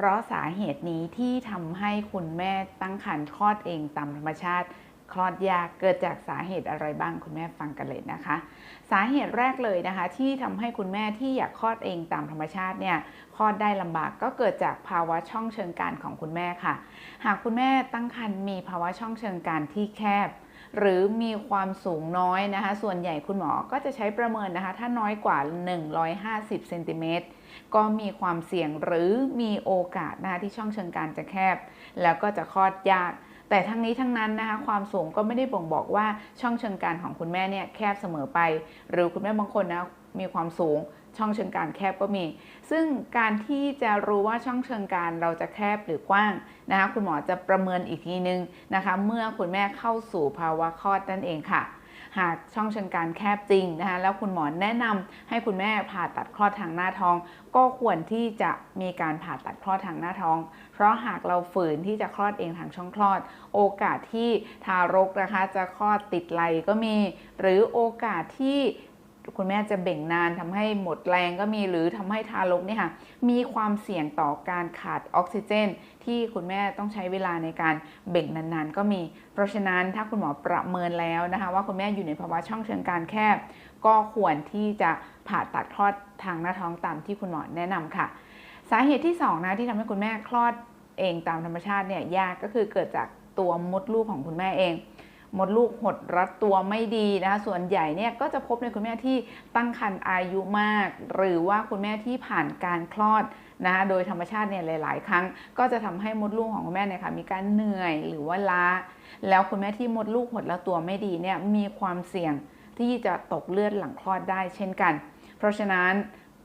เพราะสาเหตุนี้ที่ทำให้คุณแม่ตั้งครรภ์คลอดเองตามธรรมชาติคลอดยากเกิดจากสาเหตุอะไรบ้างคุณแม่ฟังกันเลยนะคะ สาเหตุแรกเลยนะคะ ที่ทำให้คุณแม่ที่อยากคลอดเองตามธรรมชาติเนี่ยคลอดได้ลำบากก็เกิดจากภาวะช่องเชิงกรานของคุณแม่ค่ะ หากคุณแม่ตั้งครรภ์มีภาวะช่องเชิงกรานที่แคบ หรือมีความสูงน้อยนะคะ ส่วนใหญ่คุณหมอก็จะใช้ประเมินนะคะ ถ้าน้อยกว่า 150เซนติเมตรก็มีความเสี่ยงหรือมีโอกาสนะคะที่ช่องเชิงกรานจะแคบ แล้วก็จะคลอดยาก แต่ทั้งนี้ทั้งนั้นนะคะความสูงก็ไม่ได้บ่งบอกว่าช่องเชิงกรานของคุณแม่เนี่ยแคบเสมอไป หรือคุณแม่บางคนนะมีความสูง ช่องเชิงกรานแคบก็มี ซึ่งการที่จะรู้ว่าช่องเชิงกรานเราจะแคบหรือกว้างนะคะคุณหมอจะประเมินอีกทีนึงนะคะเมื่อคุณแม่เข้าสู่ภาวะคลอดนั่นเองค่ะหากช่องเชิงกรานแคบจริงนะคะแล้วคุณหมอแนะนำให้คุณแม่ผ่าตัดคลอดทางหน้าท้อง ก็ควรที่จะมีการผ่าตัดคลอดทางหน้าท้อง เพราะหากเราฝืนที่จะคลอดเองทางช่องคลอด โอกาสที่ทารกนะคะจะคลอดติดไหลก็มี หรือโอกาสที่ คุณแม่จะเบ่งนานทำให้หมดแรงก็มีหรือทำให้ทารกเนี่ยค่ะมีความเสี่ยงต่อการขาดออกซิเจน ที่คุณแม่ต้องใช้เวลาในการเบ่งนานๆ ก็มี เพราะฉะนั้นถ้าคุณหมอประเมินแล้วนะคะว่าคุณแม่อยู่ในภาวะช่องเชิงกรานแคบ ก็ควรที่จะผ่าตัดคลอดทางหน้าท้องตามที่คุณหมอแนะนำค่ะ สาเหตุที่2นะที่ทำให้คุณแม่คลอดเองตามธรรมชาติเนี่ยยากก็คือเกิดจากตัวมดลูกของคุณแม่เอง มดลูกหดรัดตัวไม่ดีนะคะส่วนใหญ่เนี่ยก็จะพบในคุณแม่ที่ตั้งครรภ์อายุมาก หรือว่าคุณแม่ที่ผ่านการคลอดนะคะโดยธรรมชาติเนี่ยหลาย ๆ ครั้ง ก็จะทำให้มดลูกของคุณแม่เนี่ยค่ะมีการเหนื่อยหรือว่าล้า แล้วคุณแม่ที่มดลูกหดรัดตัวไม่ดีเนี่ยมีความเสี่ยงที่จะตกเลือดหลังคลอดได้เช่นกัน เพราะฉะนั้น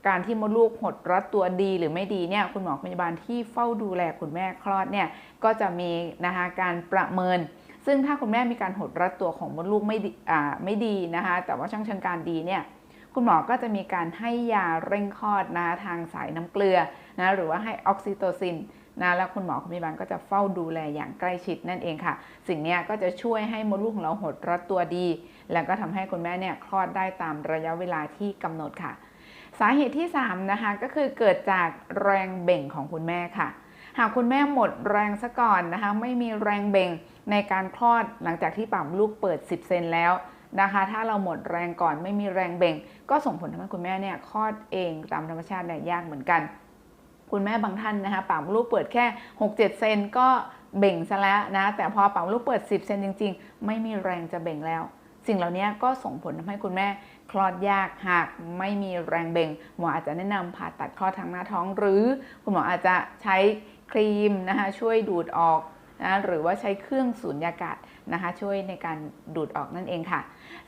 การที่มดลูกหดรัดตัวดีหรือไม่ดีเนี่ยคุณหมอพยาบาลที่เฝ้าดูแลคุณแม่คลอดเนี่ยก็จะมีนะคะการประเมิน ซึ่งถ้าคุณแม่มีการหดรัดตัวของมดลูกไม่ดีไม่ดีนะคะ แต่ว่าช่องเชิงการดีเนี่ยคุณหมอก็จะมีการให้ยาเร่งคลอดนะทางสายน้ำเกลือนะหรือว่าให้ออกซิโตซินนะแล้วคุณหมอคุณพยาบาลก็จะเฝ้าดูแลอย่างใกล้ชิดนั่นเองค่ะ สิ่งนี้ก็จะช่วยให้มดลูกของเราหดรัดตัวดี แล้วก็ทำให้คุณแม่เนี่ยคลอดได้ตามระยะเวลาที่กำหนดค่ะ สาเหตุที่ 3 นะคะก็คือเกิดจากแรงเบ่งของคุณแม่ค่ะ หากคุณแม่หมดแรงซะก่อนนะคะ ไม่มีแรงเบ่ง ในการคลอดหลังจากที่ปั๊มลูกเปิด 10 เซนแล้วนะคะ ถ้าเราหมดแรงก่อนไม่มีแรงเบ่ง ก็ส่งผลทำให้คุณแม่เนี่ยคลอดเองตามธรรมชาติเนี่ยยากเหมือนกัน คุณแม่บางท่านนะคะปั๊มลูกเปิดแค่ 6-7 เซนก็เบ่งซะแล้วนะ แต่พอปั๊มลูกเปิด 10 เซนจริง ๆ ไม่มีแรงจะเบ่งแล้ว สิ่งเหล่านี้ก็ส่งผลทำให้คุณแม่คลอดยากหากไม่มีแรงเบ่งหมออาจจะแนะนำผ่าตัดคลอดทางหน้าท้อง หรือคุณหมออาจจะใช้ครีมนะคะช่วยดูดออก นะหรือว่าใช้เครื่องสูญญากาศนะคะช่วยในการดูดออกนั่นเองค่ะ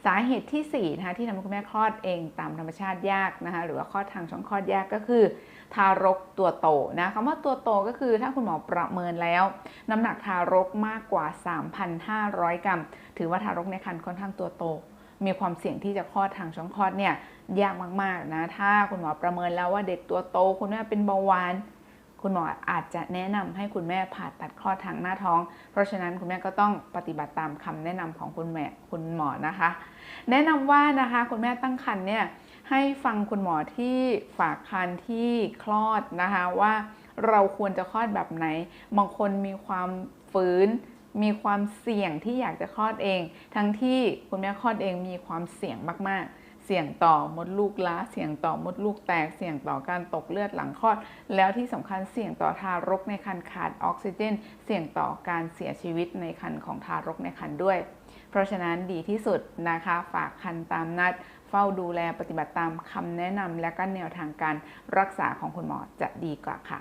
สาเหตุที่4นะคะที่ทำให้คุณแม่คลอดเองตามธรรมชาติยากนะคะหรือว่าคลอดทางช่องคลอดยากก็คือ ทารกตัวโตนะคำว่าตัวโตก็คือถ้าคุณหมอประเมินแล้ว น้ำหนักทารกมากกว่า 3,500 กรัม ถือว่าทารกในครรภ์ค่อนข้างตัวโต มีความเสี่ยงที่จะคลอดทางช่องคลอดเนี่ยยากมากๆนะถ้าคุณหมอประเมินแล้วว่าเด็กตัวโตคุณแม่เป็นเบาหวาน คุณหมออาจจะแนะนำให้คุณแม่ผ่าตัดคลอดทางหน้าท้อง เพราะฉะนั้นคุณแม่ก็ต้องปฏิบัติตามคำแนะนำของคุณแม่คุณหมอนะคะ แนะนำว่านะคะคุณแม่ตั้งครรภ์เนี่ยให้ฟังคุณหมอที่ฝากครรภ์ที่คลอดนะคะว่าเราควรจะคลอดแบบไหน บางคนมีความฝืน มีความเสี่ยงที่อยากจะคลอดเอง ทั้งที่คุณแม่คลอดเองมีความเสี่ยงมากๆ เสี่ยงต่อมดลูกล้า เสี่ยงต่อมดลูกแตก เสี่ยงต่อการตกเลือดหลังคลอด แล้วที่สำคัญเสี่ยงต่อทารกในครรภ์ขาดออกซิเจน เสี่ยงต่อการเสียชีวิตในครรภ์ของทารกในครรภ์ด้วย เพราะฉะนั้นดีที่สุดนะคะ ฝากคันตามนัด เฝ้าดูแลปฏิบัติตามคำแนะนำและก็แนวทางการรักษาของคุณหมอจะดีกว่าค่ะ